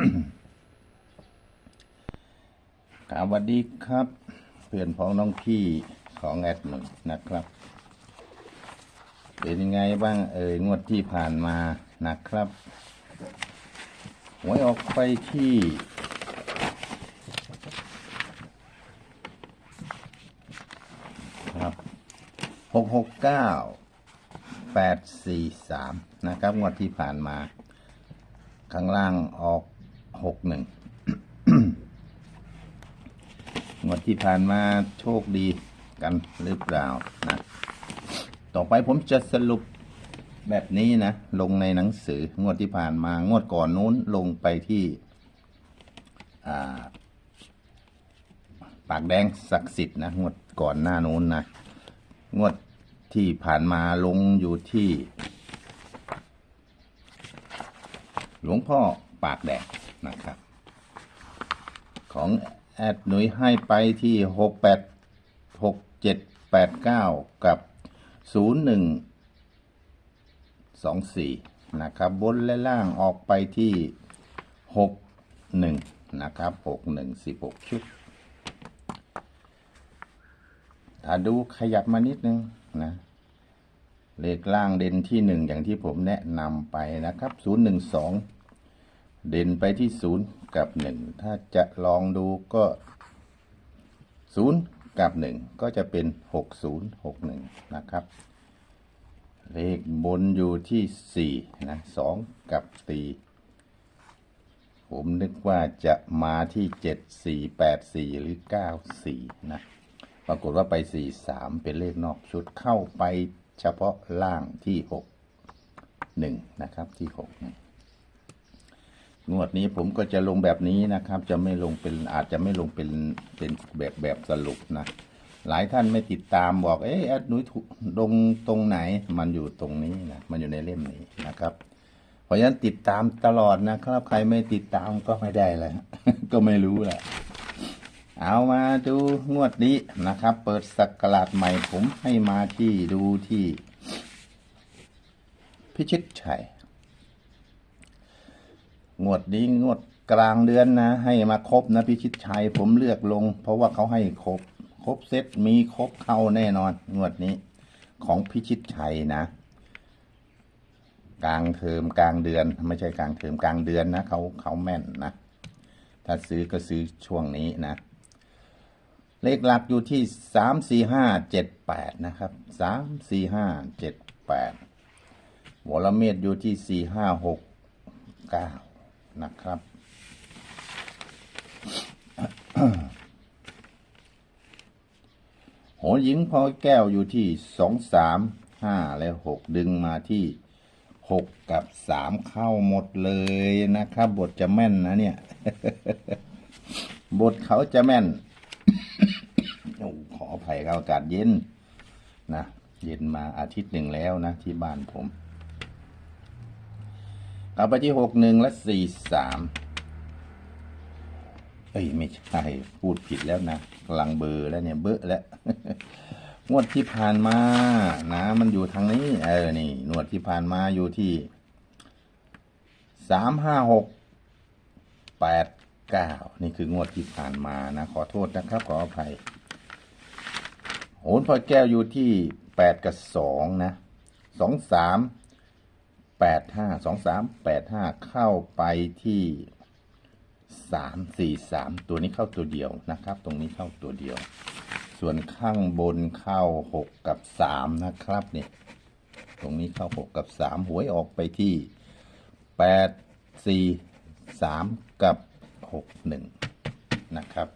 ครับสวัสดีครับ เพื่อนพ้องน้องพี่ของแอดหนึ่งนะครับ เป็นยังไงบ้างเอ่ยงวดที่ผ่านมานะครับหวยออกไปที่ครับหกหกเก้าแปดสี่สามนะครับ งวดที่ผ่านมา ข้างล่างออก หกหนึ่งงวดที่ผ่านมาโชคดีกันหรือเปล่านะ ต่อไปผมจะสรุปแบบนี้นะ ลงในหนังสืองวดที่ผ่านมางวดก่อนนู้นลงไปที่าปากแดงศักดิ์สิทธิ์นะงวดก่อนหน้านู้นนะงวดที่ผ่านมาลงอยู่ที่ หลวงพ่อปากแดง นะครับ ของแอดหนุยให้ไปที่หกแปดหกเจ็ดแปดเก้ากับศูนย์หนึ่งสองสี่นะครับ บนและล่างออกไปที่หกหนึ่งนะครับหกหนึ่งสิบหกชุดถ้าดูขยับมานิดนึงนะเลขล่างเด่นที่หนึ่งอย่างที่ผมแนะนำไปนะครับศูนย์หนึ่งสอง เด่นไปที่ศูนย์กับหนึ่งถ้าจะลองดูก็ศูนย์กับหนึ่งก็จะเป็นหกศูนย์หกหนึ่งนะครับ เลขบนอยู่ที่สี่นะสองกับสี่ผมนึกว่าจะมาที่เจ็ดสี่แปดสี่หรือเก้าสี่นะปรากฏว่าไป4 3เป็นเลขนอกชุดเข้าไปเฉพาะล่างที่6 1นะครับที่6 1ง วดนี้ผมก็จะลงแบบนี้นะครับ จะไม่ลงเป็นอาจจะไม่ลงเป็นเป็นแบบแบบสรุปนะ หลายท่านไม่ติดตามบอก เอ๊ะแอดนุ้ยถูกลงตรงไหน มันอยู่ตรงนี้นะ มันอยู่ในเล่มนี้นะครับ เพราะฉะนั้นติดตามตลอดนะครับ ใครไม่ติดตามก็ไม่ได้เลยก็ไม่รู้แหละเอามาดูงวดนี้นะครับ เปิดสักราชใหม่ผมให้มาที่ดูที่ พิชิตชัย งวดนี้งวดกลางเดือนนะ ให้มาครบนะพิชิตชัยผมเลือกลง เพราะว่าเขาให้ครบ ครบเซตมีครบเข้าแน่นอน งวดนี้ ของพิชิตชัยนะ กลางเทอมกลางเดือน ไม่ใช่กลางเทอมกลางเดือนนะเขาเขาแม่นนะ ถ้าซื้อก็ซื้อช่วงนี้นะ เลขหลักอยู่ที่สามสี่ห้าเจ็ดแปดนะครับสามสี่ห้าเจ็ดแปดวรเมตอยู่ที่สี่ห้าหกเก้า นะครับ โหหญิงพอแก้วอยู่ที่สองสามห้าและหกดึงมาที่หกกับสามเข้าหมดเลยนะครับ บทจะแม่นนะเนี่ย บทเขาจะแม่น ขออภัยอากาศเย็นนะเย็นมาอาทิตย์หนึ่งแล้วนะที่บ้านผม เอาไปที่หกหนึ่งและสี่สามเอ้ยไม่ใช่พูดผิดแล้วนะกำลังเบอร์แล้วเนี่ยเบอร์แล้วงวดที่ผ่านมานะมันอยู่ทางนี้ เออนี่งวดที่ผ่านมาอยู่ที่สามห้าหกแปดเก้านี่คืองวดที่ผ่านมานะ ขอโทษนะครับ ขออภัยโหนพลอยแก้วอยู่ที่แปดกับสองนะสองสาม แปดห้าสองสามแปดห้าเข้าไปที่สามสี่สามตัวนี้เข้าตัวเดียวนะครับ ตรงนี้เข้าตัวเดียว ส่วนข้างบนเข้าหกกับสามนะครับเนี่ยตรงนี้เข้าหกกับสามหวยออกไปที่แปดสี่สามกับหกหนึ่งนะครับ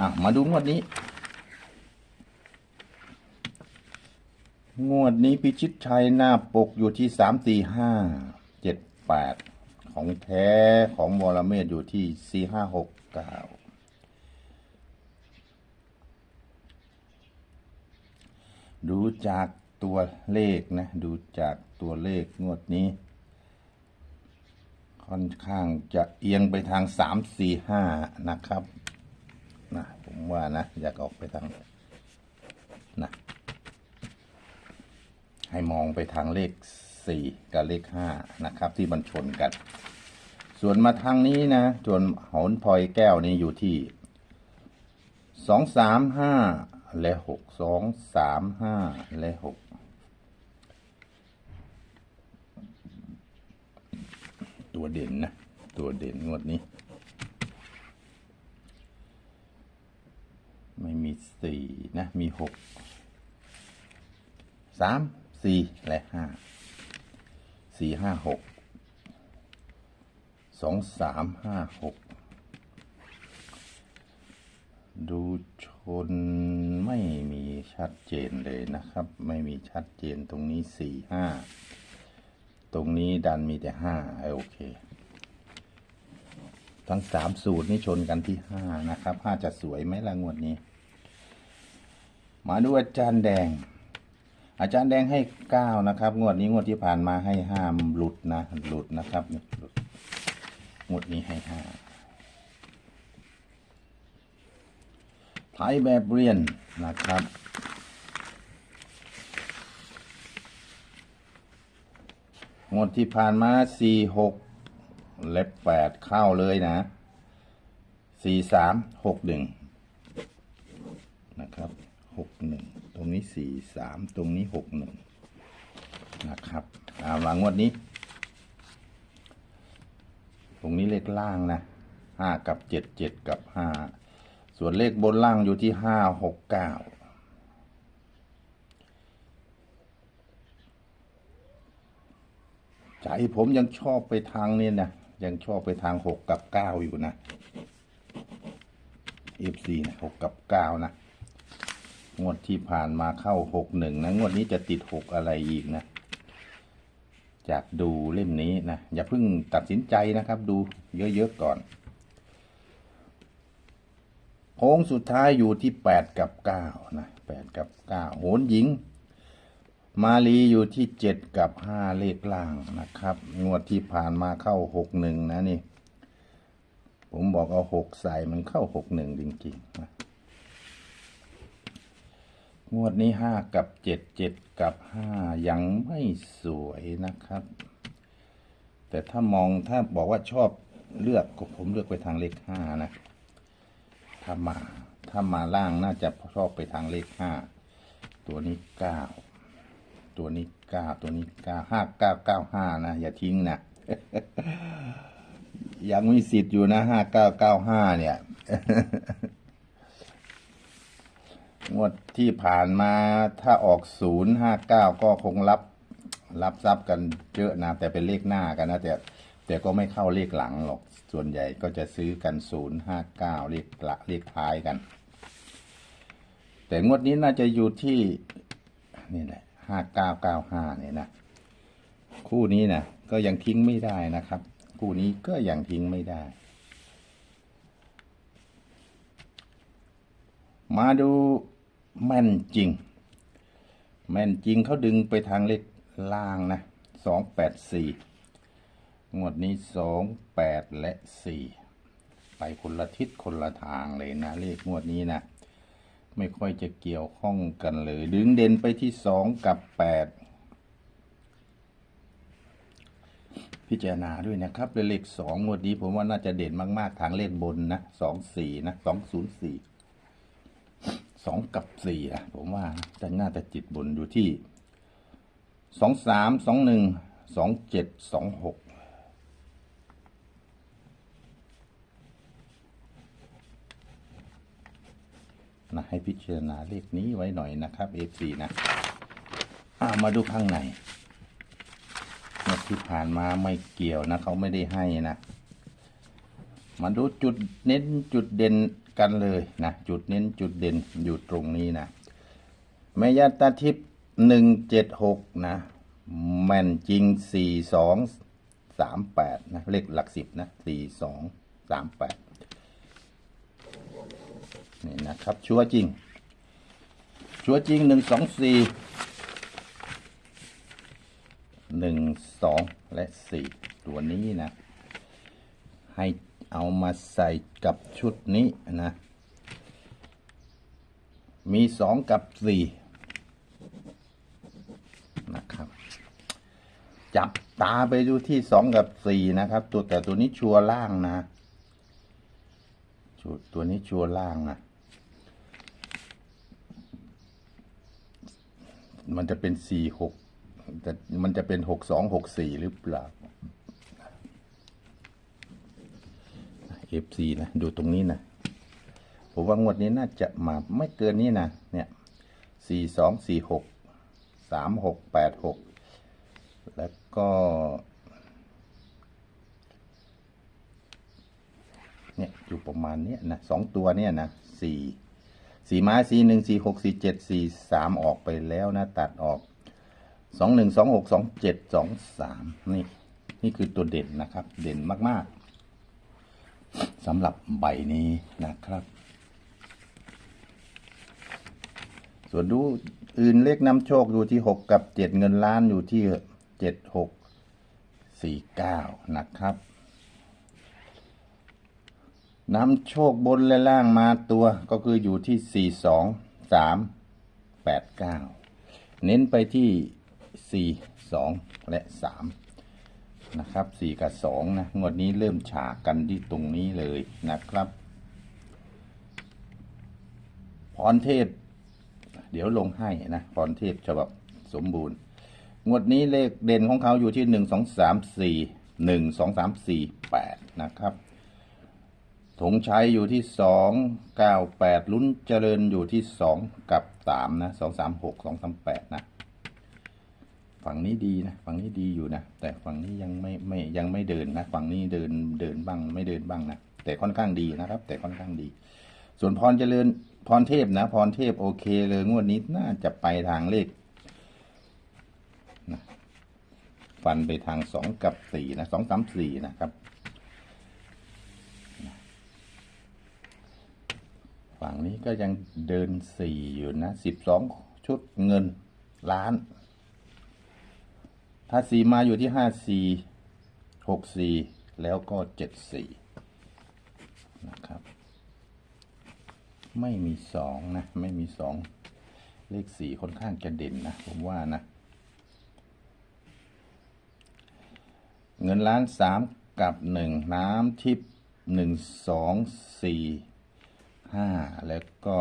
อะมาดูงวดนี้ งวดนี้พิชิตชัยหน้าปกอยู่ที่สามสี่ห้าเจ็ดแปดของแท้ของวรเมศอยู่ที่สี่ห้าหกเก้าดูจากตัวเลขนะ ดูจากตัวเลขงวดนี้ ค่อนข้างจะเอียงไปทางสามสี่ห้านะครับนะผมว่านะ อยากออกไปทางนะ ให้มองไปทางเลขสี่กับเลขห้านะครับ ที่มันชนกัน ส่วนมาทางนี้นะส่วนหนพลอยแก้วนี่อยู่ที่สองสามห้าและหกสองสามห้าและหกตัวเด่นนะ ตัวเด่นงวดนี้ ไม่มีสี่นะ มีหก สี่และห้าสี่ห้าหกสองสามห้าหกดูชนไม่มีชัดเจนเลยนะครับ ไม่มีชัดเจนตรงนี้สี่ห้าตรงนี้ดันมีแต่ห้าโอเค ทั้งสามสูตรนี่ชนกันที่ห้านะครับห้าจะสวยไหมละงวดนี้ มาดูอาจารย์แดง อาจารย์แดงให้เก้านะครับ งวดนี้งวดที่ผ่านมาให้ห้ามหลุดนะ หลุดนะครับหลุดงวดนี้ให้ห้าไทยแบบเรียนนะครับงวดที่ผ่านมาสี่หกเล็บแปดเข้าเลยนะสี่สามหกหนึ่งนะครับหกหนึ่ง ตรงนี้สี่สามตรงนี้หกหนึ่งนะครับเอาหลังวดนี้ ตรงนี้เลขล่างนะห้ากับเจ็ดเจ็ดกับห้าส่วนเลขบนล่างอยู่ที่ห้าหกเก้าใจผมยังชอบไปทางนี้นะยังชอบไปทางหกกับเก้าอยู่นะ F4 นะหกกับเก้านะ งวดที่ผ่านมาเข้าหกหนึ่งนะ งวดนี้จะติดหกอะไรอีกนะ จากดูเล่มนี้นะ อย่าเพิ่งตัดสินใจนะครับ ดูเยอะ ๆ ก่อนโค้งสุดท้ายอยู่ที่แปดกับเก้านะแปดกับเก้าโหนหญิง มาลีอยู่ที่เจ็ดกับห้าเลขล่างนะครับ งวดที่ผ่านมาเข้าหกหนึ่งนะนี่ ผมบอกเอาหกใส่มันเข้าหกหนึ่งจริงๆนะ งวดนี้ห้ากับเจ็ดเจ็ดกับห้ายังไม่สวยนะครับ แต่ถ้ามองถ้าบอกว่าชอบเลือกผมเลือกไปทางเลขห้านะ ถ้ามาถ้ามาล่างน่าจะชอบไปทางเลขห้าตัวนี้เก้าตัวนี้เก้าตัวนี้เก้าห้าเก้าเก้าห้านะ อย่าทิ้งนะยังมีสิทธิ์อยู่นะห้าเก้าเก้าห้าเนี่ย งวดที่ผ่านมาถ้าออกศูนย์ห้าเก้าก็คงรับ รับทรัพย์กันเยอะนะ แต่เป็นเลขหน้ากันนะแต่แต่ก็ไม่เข้าเลขหลังหรอก ส่วนใหญ่ก็จะซื้อกันศูนย์ห้าเก้าเลขละเลขท้ายกัน แต่งวดนี้น่าจะอยู่ที่นี่แหละห้าเก้าเก้าห้าเนี่ยนะคู่นี้นะก็ยังทิ้งไม่ได้นะครับ คู่นี้ก็ยังทิ้งไม่ได้ มาดู แม่นจริง แม่นจริงเขาดึงไปทางเลขล่างนะสองแปดสี่งวดนี้สองแปดและสี่ไปคนละทิศคนละทางเลยนะ เลขงวดนี้นะ ไม่ค่อยจะเกี่ยวข้องกันเลย ดึงเด่นไปที่สองกับแปดพิจารณาด้วยนะครับเลขสองงวดนี้ผมว่าน่าจะเด่นมาก ๆ ทางเลขบนนะสองสี่นะสองศูนย์สี่ สองกับสี่อะผมว่าจะน่าจะจิตบนอยู่ที่สองสามสองหนึ่งสองเจ็ดสองหกนะให้พิจารณาเลขนี้ไว้หน่อยนะครับ F4 นะอ่ามาดูข้างในเมื่อที่ผ่านมาไม่เกี่ยวนะเขาไม่ได้ให้นะ มาดูจุดเน้นจุดเด่นกันเลยนะ จุดเน้นจุดเด่นอยู่ตรงนี้นะแม่ยาตาทิพย์หนึ่งเจ็ดหกนะแม่นจริงสี่สองสามแปดนะ เลขหลักสิบนะสี่สองสามแปดนี่นะครับ ชัวจริง ชัวจริงหนึ่งสองสี่หนึ่งสองและสี่ตัวนี้นะ ให้ เอามาใส่กับชุดนี้นะ มีสองกับสี่นะครับ จับตาไปดูที่สองกับสี่นะครับ ตัวแต่ตัวนี้ชัวร์ล่างนะชตัวนี้ชัวร์ล่างนะมันจะเป็นสี่หกแต่มันจะเป็นหกสองหกสี่หรือเปล่า FC นะดูตรงนี้นะผมว่างวดนี้น่าจะมาไม่เกินนี้นะเนี่ยสี่สองสี่หกสามหกแปดหกแล้วก็เนี่ยอยู่ประมาณเนี้ยนะสองตัวเนี่ยนะสี่สี่ไม้สี่หนึ่งสี่หกสี่เจ็ดสี่สามออกไปแล้วนะ ตัดออกสองหนึ่งสองหกสองเจ็ดสองสามนี่ นี่คือตัวเด่นนะครับ เด่นมาก ๆ สำหรับใบนี้นะครับ ส่วนดูอื่นเลขนำโชคอยู่ที่หกกับเจ็ดเงินล้านอยู่ที่เจ็ดหกสี่เก้านะครับนำโชคบนและล่างมาตัวก็คืออยู่ที่สี่สองสามแปดเก้าเน้นไปที่สี่สองและสาม นะครับสี่กับสองนะงวดนี้เริ่มฉากกันที่ตรงนี้เลยนะครับ พรเทพ เดี๋ยวลงให้นะพรเทพฉบับสมบูรณ์ งวดนี้เลขเด่นของเขาอยู่ที่หนึ่งสองสามสี่หนึ่งสองสามสี่แปดนะครับธงชัยอยู่ที่สองเก้าแปดลุ้นเจริญอยู่ที่สองกับสามนะสองสามหกสองสามแปดนะ ฝั่งนี้ดีนะฝั่งนี้ดีอยู่นะแต่ฝั่งนี้ยังไม่ไม่ยังไม่เดินนะฝั่งนี้เดินเดินบ้างไม่เดินบ้างนะแต่ค่อนข้างดีนะครับ แต่ค่อนข้างดี ส่วนพรเจริญพรเทพนะพรเทพโอเคเลยงวดนี้น่าจะไปทางเลขนะฟันไปทางสองกับสี่นะสองสามสี่นะครับฝั่งนี้ก็ยังเดินสี่อยู่นะสิบสองชุดเงินล้าน ถ้าสี่มาอยู่ที่ห้าสี่หกสี่แล้วก็เจ็ดสี่นะครับ ไม่มีสองนะ ไม่มีสองเลขสี่ค่อนข้างจะเด่นนะ ผมว่านะ เงินล้านสามกับหนึ่งน้ำทิพย์หนึ่งสองสี่ห้าแล้วก็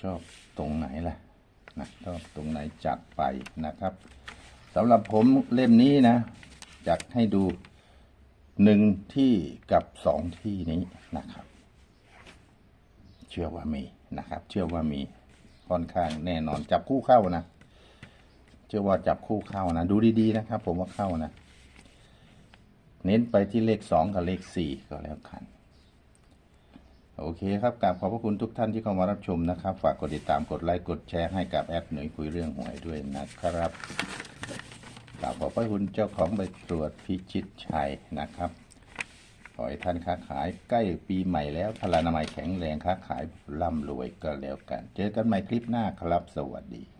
ชอบตรงไหนล่ะนะชอบตรงไหนจัดไปนะครับ สำหรับผมเล่มนี้นะจัดให้ดูหนึ่งที่กับสองที่นี้นะครับ เชื่อว่ามีนะครับ เชื่อว่ามีค่อนข้างแน่นอนจับคู่เข้านะ เชื่อว่าจับคู่เข้านะ ดูดีๆนะครับ ผมว่าเข้านะ เน้นไปที่เลขสองกับเลขสี่ก็แล้วกัน โอเคครับกราบขอบพระคุณทุกท่านที่เข้ามารับชมนะครับ ฝากกดติดตามกดไลค์กดแชร์ให้กับแอดหน่วยคุยเรื่องหวยด้วยนะครับกราบขอบพระคุณเจ้าของใบตรวจพิชิตชัยนะครับขอให้ท่านค้าขายใกล้ปีใหม่แล้วพลานามัยแข็งแรงค้าขายร่ำรวยก็แล้วกัน เจอกันใหม่คลิปหน้าครับสวัสดี